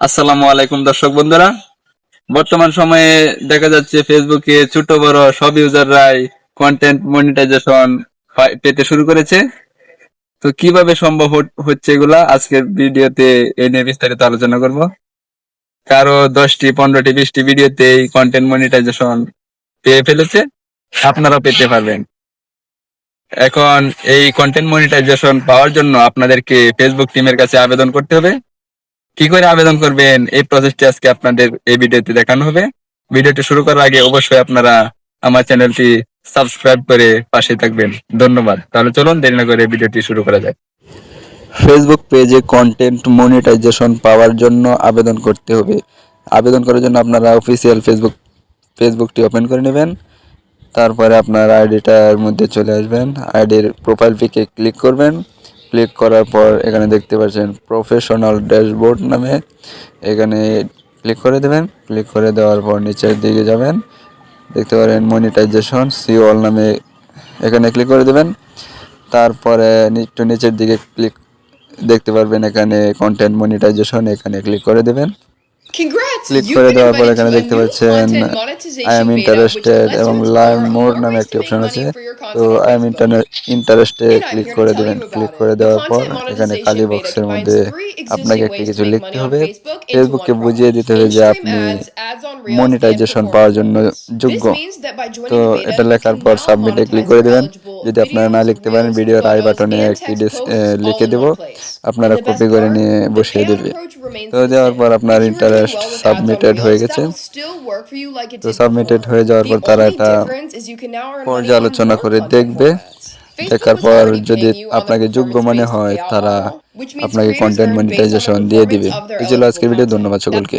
আসসালামু আলাইকুম, দর্শক বন্ধুরা। বর্তমান সময়ে দেখা যাচ্ছে ফেসবুকে ছোট, বড় সব ইউজাররাই কন্টেন্ট মনিটাইজেশন পেতে শুরু করেছে। তো কীভাবে সম্ভব হচ্ছে এগুলা? আজকের ভিডিওতে এ নিয়ে বিস্তারিত আলোচনা করব। কারও দশটি, পনেরোটি, বিশটি ভিডিওতে এই কন্টেন্ট মনিটাইজেশন পেয়ে ফেলেছে, আপনারাও পেতে পারবেন। এখন এই কন্টেন্ট মনিটাইজেশন পাওয়ার জন্য আপনাদেরকে ফেসবুক টিমের কাছে আবেদন করতে হবে। কি করে আবেদন করবেন? এই প্রসেসটি আজকে আপনাদের এই ভিডিওতে দেখানো হবে। ভিডিওটি শুরু করার আগে অবশ্যই আপনারা আমার চ্যানেলটি সাবস্ক্রাইব করে পাশে থাকবেন। ধন্যবাদ। তাহলে চলুন, দেরি না করে ভিডিওটি শুরু করা যায় ফেসবুক পেজে কন্টেন্ট মনিটাইজেশন পাওয়ার জন্য আবেদন করতে হবে। আবেদন করার জন্য আপনারা অফিসিয়াল ফেসবুক ফেসবুকটি ওপেন করে নেবেন। তারপরে আপনার আইডিটার মধ্যে চলে আসবেন। আইডির প্রোফাইল পিকে ক্লিক করবেন। ক্লিক করার পর এখানে দেখতে পাচ্ছেন প্রফেশনাল ড্যাশবোর্ড নামে। এখানে ক্লিক করে দেবেন। ক্লিক করে দেওয়ার পর নিচের দিকে যাবেন। দেখতে পারেন মনিটাইজেশন সি নামে এখানে ক্লিক করে দেবেন। তারপরে একটু নিচের দিকে ক্লিক দেখতে পারবেন এখানে কন্টেন্ট মনিটাইজেশন এখানে ক্লিক করে দেবেন! Congrats! করে দেওয়ার পর এখানে দেখতে পাচ্ছেন আই এম ইন্টারেস্টেড এবং লার্ন মোর নামে একটি অপশন আছে। তো আই এম ইন্টারেস্টেড ক্লিক করে দেবেন ক্লিক করে দেওয়ার পর এখানে খালি বক্সের মধ্যে আপনাকে একটি কিছু লিখতে হবে। ফেসবুক কে বুঝিয়ে দিতে হবে যে আপনি মনিটাইজেশন পাওয়ার জন্য যোগ্য। তো এটা লেখার পর সাবমিটে ক্লিক করে দেবেন। যদি আপনারা না লিখতে পারেন ভিডিও আই বাটনে একটি লিখে দেব। আপনারা কপি করে নিয়ে বসিয়ে দেবে। তো দেওয়ার পর আপনার ইন্টারেস্ট সাবমিটেড হয়ে গেছে। তো সাবমিটেড হয়ে যাওয়ার পর তারা এটা পর্যালোচনা করে দেখবে। দেখার পর যদি আপনাকে যোগ্য মনে হয় তারা আপনাকে কন্টেন্ট মনিটাইজেশন দিয়ে দিবে। এই ছিল আজকের ভিডিও ধন্যবাদ সকলকে।